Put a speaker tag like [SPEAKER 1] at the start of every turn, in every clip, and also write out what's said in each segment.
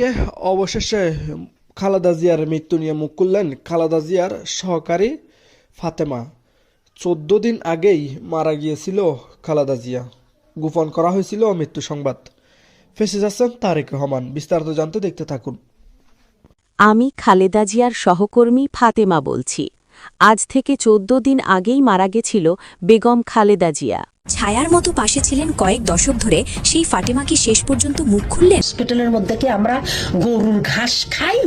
[SPEAKER 1] এদিকে অবশেষে খালেদা জিয়ার মৃত্যু নিয়ে মুখ খুললেন খালেদা জিয়ার সহকারী ফাতেমা। চোদ্দ দিন আগেই মারা গিয়েছিল খালেদা জিয়া। গোপন করা হয়েছিল মৃত্যু সংবাদ। ফেসে যাচ্ছেন তারেক রহমান। বিস্তারিত জানতে দেখতে থাকুন।
[SPEAKER 2] আমি খালেদা জিয়ার সহকর্মী ফাতেমা বলছি। আজ থেকে চোদ্দ দিন আগেই মারা গেছিল বেগম খালেদা জিয়া।
[SPEAKER 3] ছায়ার মতো পাশে ছিলেন কয়েক দশক ধরে সেই ফাতেমা কি শেষ পর্যন্ত মুখ খুললেন?
[SPEAKER 4] হসপিটালের মধ্যে কি আমরা গরুর ঘাস খাই?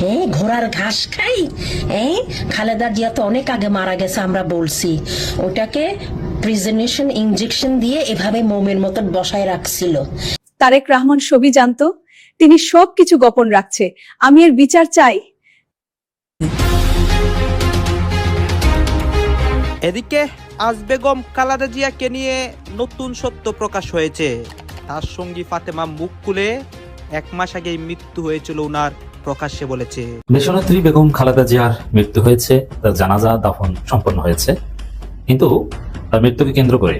[SPEAKER 4] হ্যাঁ ঘোড়ার ঘাস খাই? হ্যাঁ খালেদা জিয়া তো অনেক আগে মারা গেছে আমরা বলছি। ওটাকে প্রিজেনেশন ইঞ্জেকশন দিয়ে এভাবে মোমের মতন বসায় রাখছিল।
[SPEAKER 5] তারেক রহমান ছবি জানতো তিনি সবকিছু গোপন রাখছে। আমি এর বিচার চাই।
[SPEAKER 6] এদিকে আজ বেগম কালাদা জিয়াকে নিয়ে নতুন সত্য প্রকাশ হয়েছে। তার সঙ্গী ফাতেমা মুখ খুলে এক মাস আগেই মৃত্যু হয়েছিল উনার প্রকাশ্যে বলেছে।
[SPEAKER 7] দেশনেত্রী বেগম খালেদা জিয়ার মৃত্যু হয়েছে তার জানাজা দাফন সম্পন্ন হয়েছে। কিন্তু তার মৃত্যুকে কেন্দ্র করে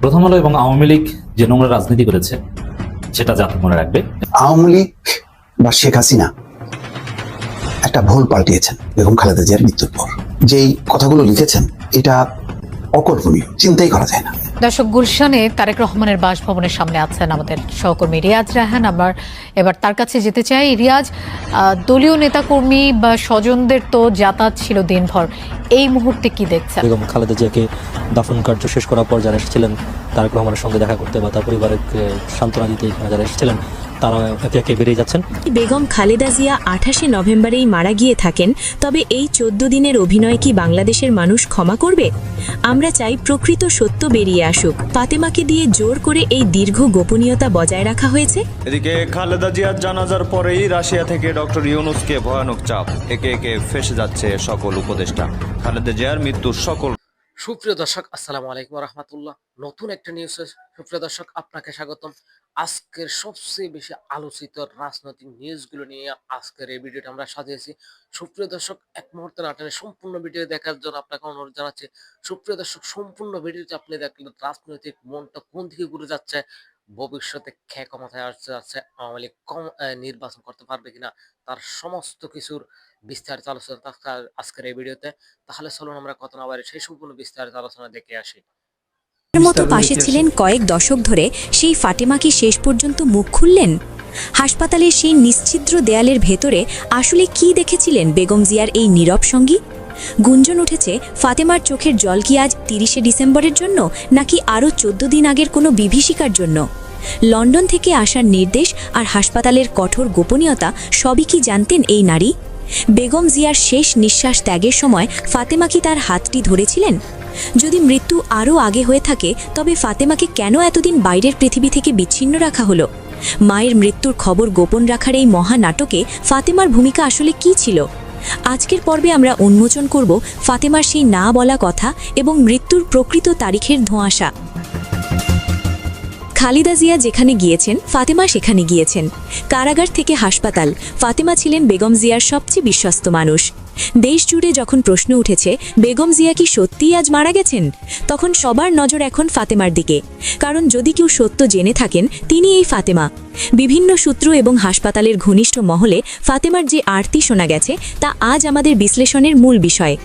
[SPEAKER 7] প্রথম আলো এবং আওয়ামী লীগ যে নোংরা রাজনীতি করেছে সেটা জাতি মনে রাখবে।
[SPEAKER 8] আওয়ামী লীগ বা শেখ হাসিনা একটা ভুল পাল্টিয়েছেন বেগম খালেদা জিয়ার মৃত্যুর পর। যেই কথাগুলো লিখেছেন এটা অকল্পনীয় চিন্তাই করা যায় না।
[SPEAKER 9] দর্শক গুলশানে তারেক রহমানের বাসভবনের সামনে আছেন আমাদের সহকর্মী রিয়াজ রাহান আবার এবার তার কাছে যেতে চাই। রিয়াজ আহ, দলীয় নেতাকর্মী বা স্বজনদের তো যাতায়াত ছিল দিনভর। এই মুহূর্তে কি দেখছেন?
[SPEAKER 10] বেগম খালেদা জিয়াকে দাফন কার্য শেষ করার পর যারা এসেছিলেন তারেক রহমানের সঙ্গে দেখা করতে বা তার পরিবারকে সান্ত্বনা দিতে এখানে যারা এসেছিলেন তারা একে একে বেরিয়ে যাচ্ছেন।
[SPEAKER 3] বেগম খালেদা জিয়া আঠাশে নভেম্বরেই মারা গিয়ে থাকেন তবে এই চোদ্দ দিনের অভিনয় কি বাংলাদেশের মানুষ ক্ষমা করবে? আমরা চাই প্রকৃত সত্য বেরিয়ে আসুক। ফাতেমাকে দিয়ে জোর করে এই দীর্ঘ গোপনীয়তা বজায় রাখা হয়েছে।
[SPEAKER 11] এদিকে খালেদা জিয়ার জানাজার পরেই রাশিয়া থেকে ডক্টর ইউনুসকে ভয়ানক চাপ। একে একে ফেসে যাচ্ছে সকল উপদেষ্টা। খালেদা জিয়ার মৃত্যুর সকল
[SPEAKER 12] সুপ্রিয় দর্শক আসসালামু আলাইকুম রহমতুল্লাহ। নতুন একটা নিউজ সুপ্রিয় দর্শক আপনাকে স্বাগতম। আজকের সবচেয়ে বেশি আলোচিত রাজনৈতিক নিউজগুলো নিয়ে আজকের এই ভিডিওটা আমরা সাজিয়েছি। সুপ্রিয় দর্শক, এক মুহূর্তে নাটনে সম্পূর্ণ ভিডিও দেখার জন্য আপনাকে অনুরোধ জানাচ্ছি, সুপ্রিয় দর্শক, সম্পূর্ণ ভিডিওটি আপনি দেখলে রাজনৈতিক মনটা কোন দিকে ঘুরে যাচ্ছে, ভবিষ্যতে খ্যা ক্ষমতায় আসতে যাচ্ছে, আওয়ামী লীগ কম নির্বাচন করতে পারবে কিনা, তার সমস্ত কিছুর বিস্তারিত আলোচনা আজকের এই ভিডিওতে তাহলে চলুন আমরা কত না সেই সম্পূর্ণ বিস্তারিত আলোচনা দেখে আসি।
[SPEAKER 3] মতো পাশে ছিলেন কয়েক দশক ধরে সেই ফাতেমা কি শেষ পর্যন্ত মুখ খুললেন? হাসপাতালের সেই নিশ্ছিদ্র দেয়ালের ভেতরে আসলে কি দেখেছিলেন বেগম জিয়ার এই নীরব সঙ্গী? গুঞ্জন উঠেছে ফাতেমার চোখের জল কি আজ তিরিশে ডিসেম্বরের জন্য নাকি আরও চোদ্দ দিন আগের কোনো বিভীষিকার জন্য? লন্ডন থেকে আসার নির্দেশ আর হাসপাতালের কঠোর গোপনীয়তা সবই কি জানতেন এই নারী? বেগম জিয়ার শেষ নিঃশ্বাস ত্যাগের সময় ফাতেমা কি তার হাতটি ধরেছিলেন? যদি মৃত্যু আরও আগে হয়ে থাকে, তবে ফাতেমাকে কেন এতদিন বাইরের পৃথিবী থেকে বিচ্ছিন্ন রাখা হলো? মায়ের মৃত্যুর খবর গোপন রাখার এই মহানাটকে ফাতেমার ভূমিকা আসলে কি ছিল? আজকের পর্বে আমরা উন্মোচন করব ফাতেমার সেই না বলা কথা এবং মৃত্যুর প্রকৃত তারিখের ধোঁয়াশা। খালিদা জিয়া যেখানে গিয়েছেন, ফাতেমা সেখানে গিয়েছেন। কারাগার থেকে হাসপাতাল, ফাতেমা ছিলেন বেগম জিয়ার সবচেয়ে বিশ্বস্ত মানুষ। দেশ জুড়ে যখন প্রশ্ন উঠেছে, বেগম জিয়া কি সত্যিই আজ মারা গেছেন? তখন সবার নজর এখন ফাতেমার দিকে। কারণ যদি কেউ সত্য জেনে থাকেন, তিনি এই ফাতেমা। বিভিন্ন সূত্র এবং হাসপাতালের ঘনিষ্ঠ মহলে ফাতেমার যে আরতি শোনা গেছে, তা আজ আমাদের বিশ্লেষণের মূল বিষয়।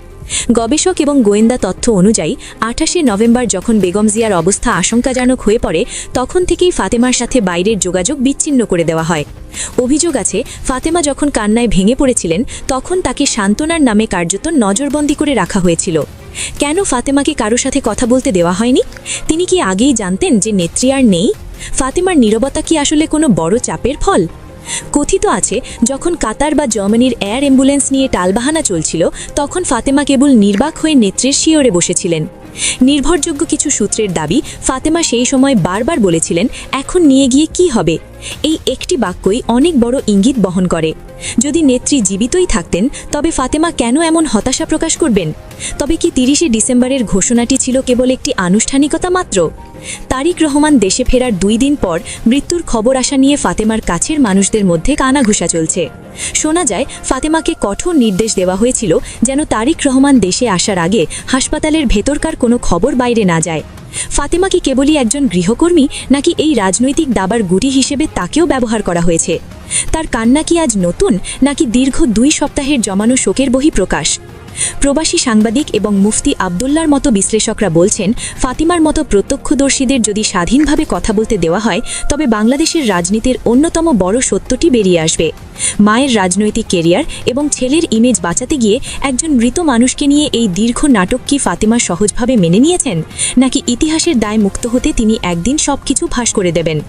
[SPEAKER 3] গবেষক এবং গোয়েন্দা তথ্য অনুযায়ী, আঠাশে নভেম্বর যখন বেগম জিয়ার অবস্থা আশঙ্কাজনক হয়ে পড়ে, তখন থেকেই ফাতেমার সাথে বাইরের যোগাযোগ বিচ্ছিন্ন করে দেওয়া হয়। অভিযোগ আছে, ফাতেমা যখন কান্নায় ভেঙে পড়েছিলেন, তখন তাকে সান্ত্বনার নামে কার্যত নজরবন্দি করে রাখা হয়েছিল। কেন ফাতেমাকে কারও সাথে কথা বলতে দেওয়া হয়নি? তিনি কি আগেই জানতেন যে নেত্রী আর নেই? ফাতেমার নীরবতা কি আসলে কোনো বড় চাপের ফল? কথিত আছে, যখন কাতার বা জার্মানির এয়ার অ্যাম্বুলেন্স নিয়ে টালবাহানা চলছিল, তখন ফাতেমা কেবল নির্বাক হয়ে নেত্রের শিয়রে বসেছিলেন। নির্ভরযোগ্য কিছু সূত্রের দাবি, ফাতেমা সেই সময় বারবার বলেছিলেন, এখন নিয়ে গিয়ে কি হবে? এই একটি বাক্যই অনেক বড় ইঙ্গিত বহন করে। যদি নেত্রী জীবিতই থাকতেন, তবে ফাতেমা কেন এমন হতাশা প্রকাশ করবেন? তবে কি তিরিশে ডিসেম্বরের ঘোষণাটি ছিল কেবল একটি আনুষ্ঠানিকতা মাত্র? তারিক রহমান দেশে ফেরার দুই দিন পর মৃত্যুর খবর আসা নিয়ে ফাতেমার কাছের মানুষদের মধ্যে কানাঘুষা চলছে। শোনা যায়, ফাতেমাকে কঠোর নির্দেশ দেওয়া হয়েছিল যেন তারিক রহমান দেশে আসার আগে হাসপাতালের ভেতরকার কোনো খবর বাইরে না যায়। ফাতেমা কি কেবলই একজন গৃহকর্মী, নাকি এই রাজনৈতিক দাবার গুটি হিসেবে তাকেও ব্যবহার করা হয়েছে? তার কান্না কি আজ নতুন, নাকি দীর্ঘ দুই সপ্তাহের জমানো শোকের বহিঃপ্রকাশ? প্রবাসী সাংবাদিক এবং মুফতি আবদুল্লার মতো বিশ্লেষকরা বলছেন, ফাতিমার মতো প্রত্যক্ষদর্শীদের যদি স্বাধীনভাবে কথা বলতে দেওয়া হয়, তবে বাংলাদেশের রাজনীতির অন্যতম বড় সত্যটি বেরিয়ে আসবে। মায়ের রাজনৈতিক কেরিয়ার এবং ছেলের ইমেজ বাঁচাতে গিয়ে একজন মৃত মানুষকে নিয়ে এই দীর্ঘ নাটক কি ফাতিমা সহজভাবে মেনে নিয়েছেন? নাকি ইতিহাসের দায় মুক্ত হতে তিনি একদিন সবকিছু ফাঁস করে দেবেন?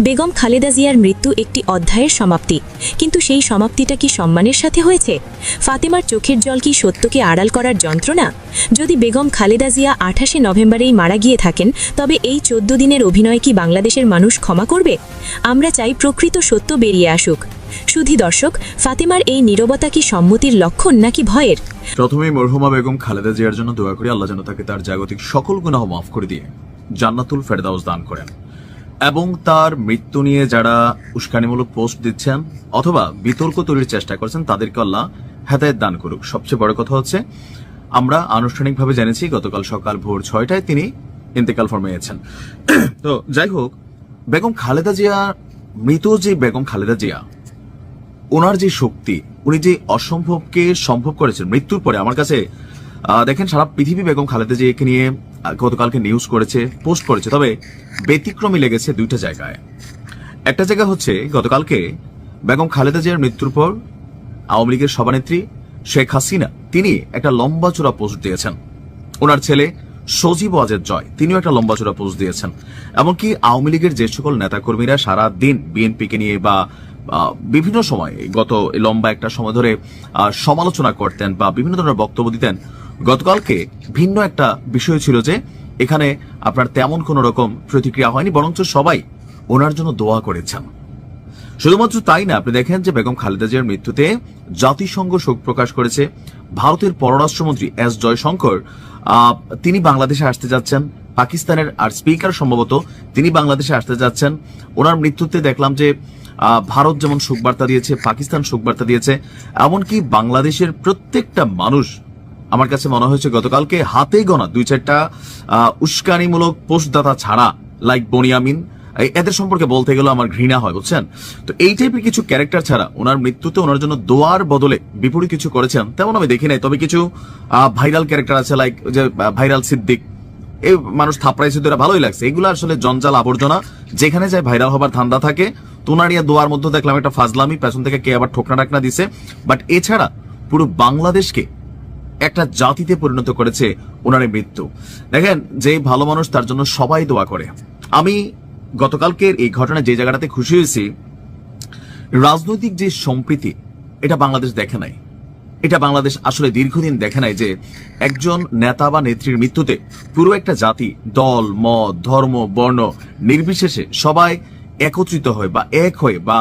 [SPEAKER 3] বেগম খালেদা জিয়ার মৃত্যু একটি অধ্যায়ের সমাপ্তি। কিন্তু সেই সমাপ্তিটা কি সম্মানের সাথে হয়েছে? ফাতেমার চোখের জল কি সত্যকে আড়াল করার যন্ত্রণা? যদি বেগম খালেদা জিয়া আঠাশে নভেম্বরেই মারা গিয়ে থাকেন, তবে এই চোদ্দ দিনের অভিনয় কি বাংলাদেশের মানুষ ক্ষমা করবে? আমরা চাই প্রকৃত সত্য বেরিয়ে আসুক। শুধু দর্শক, ফাতেমার এই নীরবতা কি সম্মতির লক্ষণ নাকি ভয়ের?
[SPEAKER 13] প্রথমেই মরহুমা বেগম খালেদা জিয়ার জন্য দোয়া করি, আল্লাহ যেন তাকে তার জাগতিক সকল গুনাহ মাফ করে দিয়ে জান্নাতুল ফেরদাউস দান করেন। এবং তার মৃত্যু নিয়ে যারা উস্কানিমূলক পোস্ট দিচ্ছেন অথবা বিতর্ক তৈরির চেষ্টা করছেন, তাদেরকে আল্লাহ হেদায়ত দান করুক। সবচেয়ে বড় কথা হচ্ছে, আমরা আনুষ্ঠানিকভাবে জেনেছি গতকাল সকাল ভোর ছয়টায় তিনি ইন্তেকাল ফরমাইয়েছেন। তো যাই হোক, বেগম খালেদা জিয়া, মৃত যে বেগম খালেদা জিয়া, ওনার যে শক্তি, উনি যে অসম্ভবকে সম্ভব করেছেন, মৃত্যুর পরে। আমার কাছে দেখেন, সারা পৃথিবী বেগম খালেদা জিয়াকে নিয়ে গতকালকে নিউজ করেছে পোস্ট করেছে, তবে ব্যতিক্রমী লেগেছে দুইটা জায়গায়। একটা জায়গা হচ্ছে গতকালকে বেগম খালেদা জিয়ার মৃত্যুর পর আওয়ামী লীগের সভানেত্রী শেখ হাসিনা, তিনি একটা লম্বা চূড়া পোস্ট দিয়েছেন। ওনার ছেলে সজীব ওয়াজেদ জয়, তিনিও একটা লম্বা চূড়া পোস্ট দিয়েছেন। এমনকি আওয়ামী লীগের যে সকল নেতাকর্মীরা সারা দিন বিএনপিকে নিয়ে বা বিভিন্ন সময় গত লম্বা একটা সময় ধরে সমালোচনা করতেন বা বিভিন্ন ধরনের বক্তব্য দিতেন গতকালকে ভিন্ন একটা বিষয় ছিল যে এখানে আপনার তেমন কোনো রকম প্রতিক্রিয়া হয়নি, বরঞ্চ সবাই ওনার জন্য দোয়া করেছেন। শুধুমাত্র তাই না, আপনি দেখেন যে বেগম খালেদা জিয়ার মৃত্যুতে জাতিসংঘ শোক প্রকাশ করেছে। ভারতের পররাষ্ট্রমন্ত্রী এস জয়শঙ্কর তিনি বাংলাদেশে আসতে যাচ্ছেন। পাকিস্তানের আর স্পিকার সম্ভবত তিনি বাংলাদেশে আসতে যাচ্ছেন। ওনার মৃত্যুতে দেখলাম যে ভারত যেমন শোকবার্তা দিয়েছে, পাকিস্তান শোকবার্তা দিয়েছে, এমনকি বাংলাদেশের প্রত্যেকটা মানুষ আমার কাছে মনে হয়েছে গতকালকে হাতে গোনা দুই চারটা উস্কানিমূলক পোস্টদাতা ছাড়া লাইক বনিয়ামিন এদের সম্পর্কে বলতে গেলে আমার ঘৃণা হয়, বুঝছেন? তো এই টাইপের কিছু ক্যারেক্টার ছাড়া ওনার মৃত্যুতে ওনার জন্য দোয়ার বদলে বিপরীত কিছু করেছেন, তেমন আমি দেখি নাই। তবে কিছু ভাইরাল ক্যারেক্টার আছে লাইক যে ভাইরাল সিদ্দিক, এই মানুষ থাপড়াইছে, তো ভালোই লাগছে। এগুলো আসলে জঞ্জাল আবর্জনা, যেখানে যায় ভাইরাল হবার ধান্দা থাকে। তোনারিয়া দোয়ার মধ্যে দেখলাম একটা ফাজলামি, পেছন থেকে কে আবার ঠোকনা টাকনা দিছে। বাট এছাড়া পুরো বাংলাদেশকে একটা জাতিতে পরিণত করেছে ওনার মৃত্যু। দেখেন যে ভালো মানুষ তার জন্য সবাই দোয়া করে। আমি গতকালকের এই ঘটনা যে জায়গাটাতে খুশি হয়েছি, রাজনৈতিক যে সম্প্রীতি, এটা বাংলাদেশ দেখে নাই। এটা বাংলাদেশ আসলে দীর্ঘদিন দেখে নাই যে একজন নেতা বা নেত্রীর মৃত্যুতে পুরো একটা জাতি, দল, মত, ধর্ম, বর্ণ নির্বিশেষে সবাই একত্রিত হয়ে বা এক হয়ে বা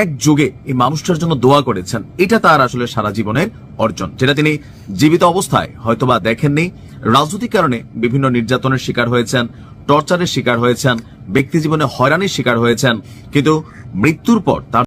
[SPEAKER 13] এক যুগে এই মানুষটার জন্য দোয়া করেছেন। এটা তার আসলে সারা জীবনের অর্জন, যেটা তিনি জীবিত অবস্থায় হয়তোবা দেখেননি। রাজনৈতিক কারণে বিভিন্ন নির্যাতনের শিকার হয়েছেন, টর্চারের শিকার হয়েছেন, ব্যক্তি জীবনে হয়রানির শিকার হয়েছেন, কিন্তু মৃত্যুর পর তার